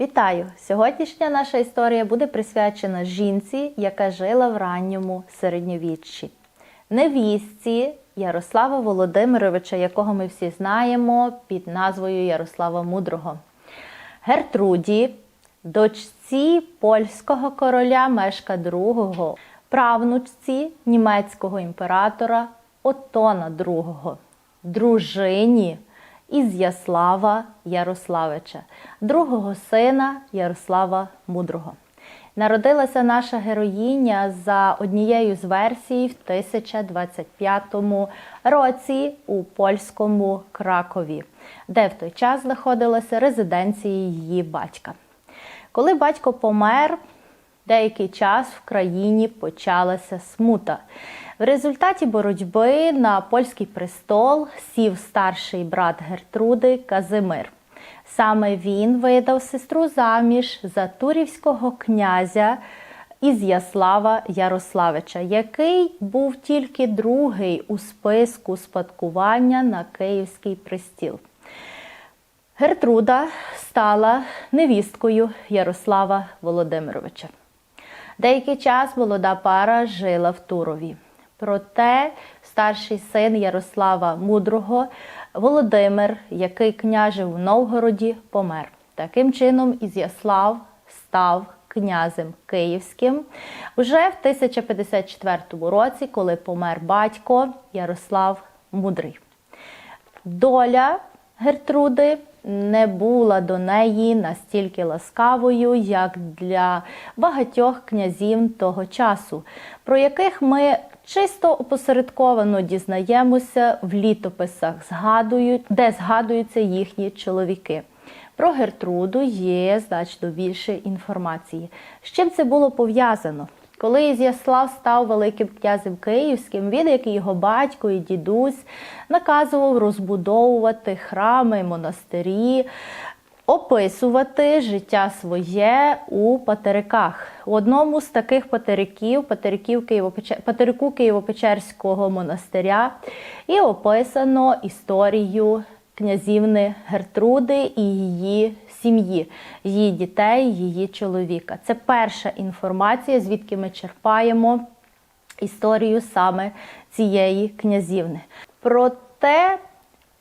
Вітаю! Сьогоднішня наша історія буде присвячена жінці, яка жила в ранньому середньовіччі. Невістці Ярослава Володимировича, якого ми всі знаємо під назвою Ярослава Мудрого. Гертруді, дочці польського короля Мешка II, правнучці німецького імператора Отона II, дружині Ізяслава Ярославича, другого сина Ярослава Мудрого. Народилася наша героїня за однією з версій в 1025 році у польському Кракові, де в той час знаходилася резиденція її батька. Коли батько помер, деякий час в країні почалася смута. В результаті боротьби на польський престол сів старший брат Гертруди Казимир. Саме він видав сестру заміж за турівського князя Ізяслава Ярославича, який був тільки другий у списку спадкування на Київський престіл. Гертруда стала невісткою Ярослава Володимировича. Деякий час молода пара жила в Турові. Проте старший син Ярослава Мудрого Володимир, який княжив в Новгороді, помер. Таким чином, Ізяслав став князем київським уже в 1054 році, коли помер батько Ярослав Мудрий. Доля Гертруди не була до неї настільки ласкавою, як для багатьох князів того часу, про яких ми чисто опосередковано дізнаємося в літописах, згадують, де згадуються їхні чоловіки. Про Гертруду є значно більше інформації. З чим це було пов'язано? Коли Ізяслав став Великим князем Київським, він, як і його батько і дідусь, наказував розбудовувати храми, монастирі, описувати життя своє у патериках. У одному з таких патериків, патериків патерику Києво-Печерського монастиря, і описано історію князівни Гертруди і її сім'ї, її дітей, її чоловіка. Це перша інформація, звідки ми черпаємо історію саме цієї князівни. Проте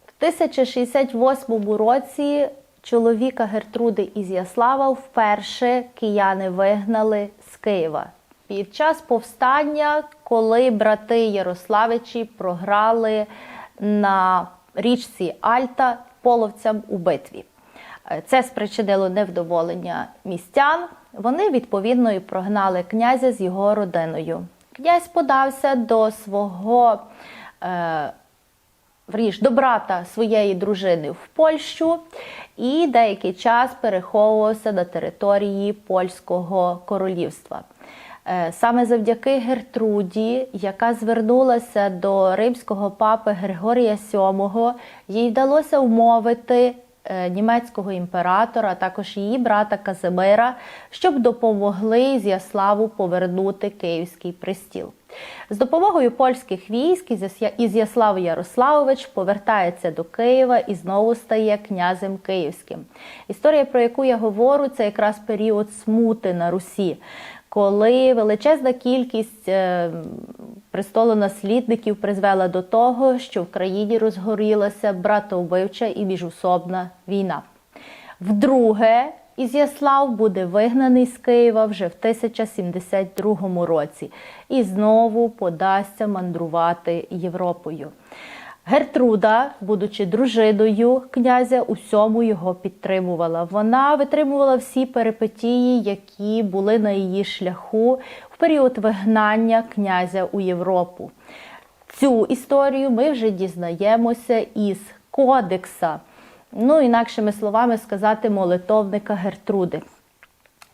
в 1068 році чоловіка Гертруди Ізяслава вперше кияни вигнали з Києва. Під час повстання, коли брати Ярославичі програли на річці Альта половцям у битві. Це спричинило невдоволення містян. Вони відповідно і прогнали князя з його родиною. Князь подався до свого е, вріж, до брата своєї дружини в Польщу і деякий час переховувався на території Польського королівства. Е, Саме завдяки Гертруді, яка звернулася до римського папи Григорія VII, їй вдалося умовити е, німецького імператора, а також її брата Казимира, щоб допомогли Зяславу повернути Київський престіл. З допомогою польських військ Ізяслав Ярославович повертається до Києва і знову стає князем Київським. Історія, про яку я говорю, це якраз період смути на Русі коли величезна кількість е, престолонаслідників призвела до того, що в країні розгорілася братовбивча і міжусобна війна. Вдруге, Ізяслав буде вигнаний з Києва вже в 1072 році і знову подасться мандрувати Європою. Гертруда, будучи дружиною князя, усьому його підтримувала. Вона витримувала всі перипетії, які були на її шляху в період вигнання князя у Європу. Цю історію ми вже дізнаємося із кодекса, ну інакшими словами сказати, молитовника Гертруди.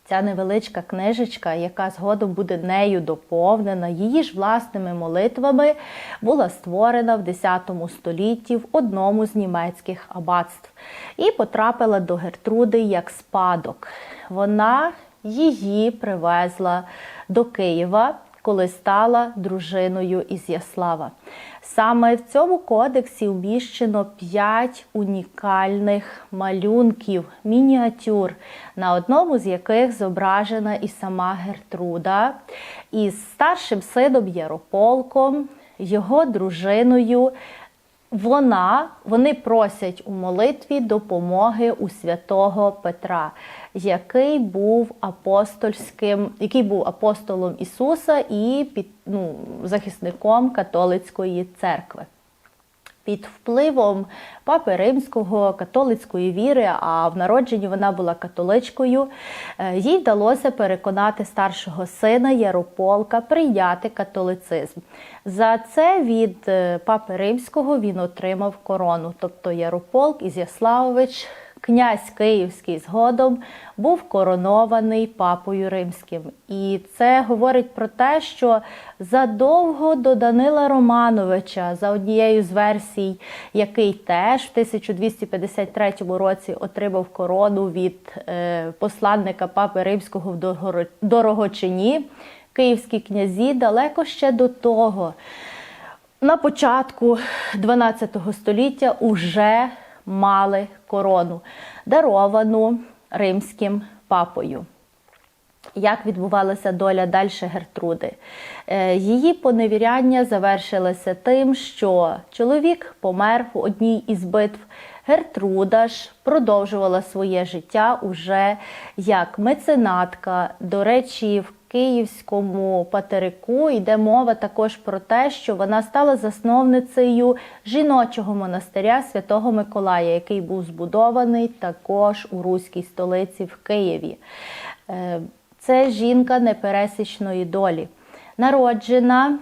Ця невеличка книжечка, яка згодом буде нею доповнена, її ж власними молитвами, була створена в X столітті в одному з німецьких аббатств і потрапила до Гертруди як спадок. Вона її привезла до Києва, коли стала дружиною Ізяслава. Саме в цьому кодексі вміщено п'ять унікальних малюнків, мініатюр, на одному з яких зображена і сама Гертруда із старшим сином Ярополком, його дружиною. Вона, вони просять у молитві допомоги у святого Петра, який був апостольським, який був апостолом Ісуса і під, ну, захисником католицької церкви. Під впливом папи римського католицької віри, а в народженні вона була католичкою, е, їй вдалося переконати старшого сина Ярополка прийняти католицизм. За це від е, папи римського він отримав корону. Тобто Ярополк Ізяславович князь Київський згодом був коронований папою римським. І це говорить про те, що задовго до Данила Романовича, за однією з версій, який теж в 1253 році отримав корону від е, посланника папи римського в Дорогочині, київські князі далеко ще до того. На початку 12 століття уже мали корону, даровану римським папою. Як відбувалася доля далі Гертруди? Е, її поневіряння завершилося тим, що чоловік помер в одній із битв. Гертруда ж продовжувала своє життя уже як меценатка. До речі, в Київському патерику йде мова також про те, що вона стала засновницею жіночого монастиря Святого Миколая, який був збудований також у руській столиці в Києві. Е, це жінка непересічної долі, народжена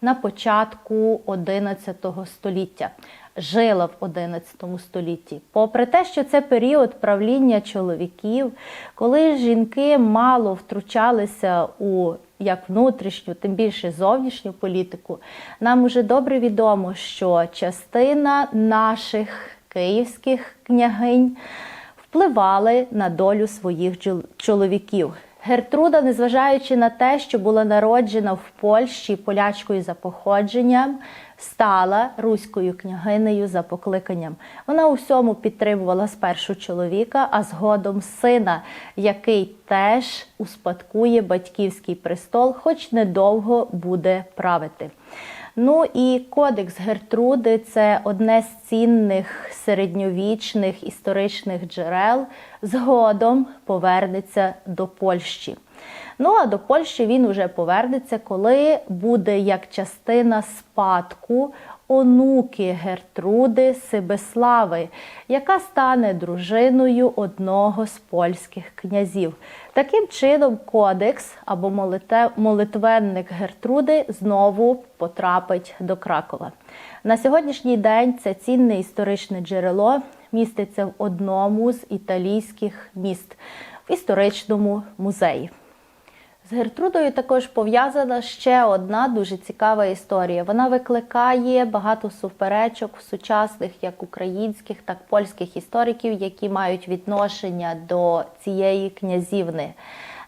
на початку XI століття жила в 11 столітті. Попри те, що це період правління чоловіків, коли жінки мало втручалися у як внутрішню, тим більше зовнішню політику, нам уже добре відомо, що частина наших київських княгинь впливали на долю своїх чоловіків. Гертруда, незважаючи на те, що була народжена в Польщі полячкою за походженням, стала руською княгинею за покликанням. Вона у всьому підтримувала спершу чоловіка, а згодом сина, який теж успадкує батьківський престол, хоч недовго буде правити. Ну і Кодекс Гертруди це одне з цінних середньовічних історичних джерел. Згодом повернеться до Польщі. Ну а до Польщі він вже повернеться, коли буде як частина спадку онуки Гертруди Сибеслави, яка стане дружиною одного з польських князів. Таким чином, кодекс або молитвенник Гертруди знову потрапить до Кракова. На сьогоднішній день це цінне історичне джерело міститься в одному з італійських міст в історичному музеї. З Гертрудою також пов'язана ще одна дуже цікава історія. Вона викликає багато суперечок в сучасних як українських, так і польських істориків, які мають відношення до цієї князівни.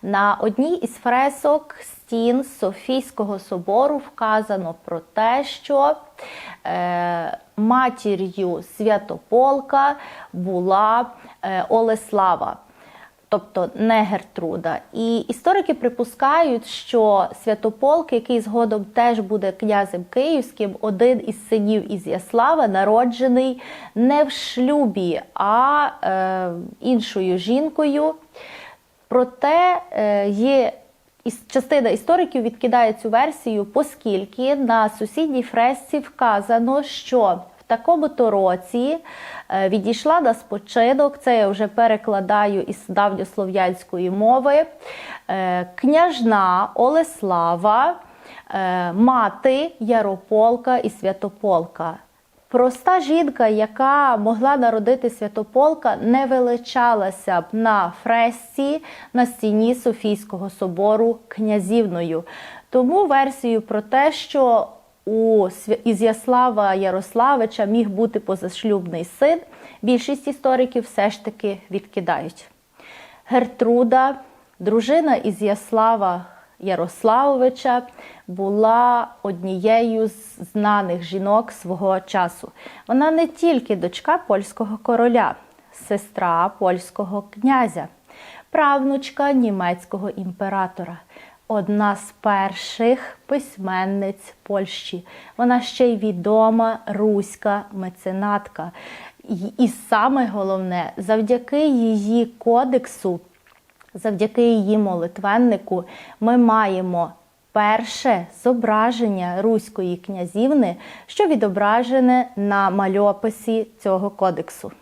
На одній із фресок стін Софійського собору вказано про те, що е, матір'ю Святополка була е, Олеслава тобто не Гертруда. І історики припускають, що Святополк, який згодом теж буде князем київським, один із синів Ізяслава, народжений не в шлюбі, а е, іншою жінкою. Проте е, є. Частина істориків відкидає цю версію, оскільки на сусідній фресці вказано, що такому-то році е, відійшла на спочинок, це я вже перекладаю із давньослов'янської мови, е, княжна Олеслава, е, мати Ярополка і Святополка. Проста жінка, яка могла народити Святополка, не величалася б на фресці на стіні Софійського собору князівною. Тому версію про те, що у Ізяслава Ярославича міг бути позашлюбний син, більшість істориків все ж таки відкидають. Гертруда, дружина Ізяслава Ярославовича була однією з знаних жінок свого часу. Вона не тільки дочка польського короля, сестра польського князя, правнучка німецького імператора. Одна з перших письменниць Польщі. Вона ще й відома руська меценатка. І- саме головне, завдяки її кодексу, завдяки її молитвеннику, ми маємо перше зображення руської князівни, що відображене на мальописі цього кодексу.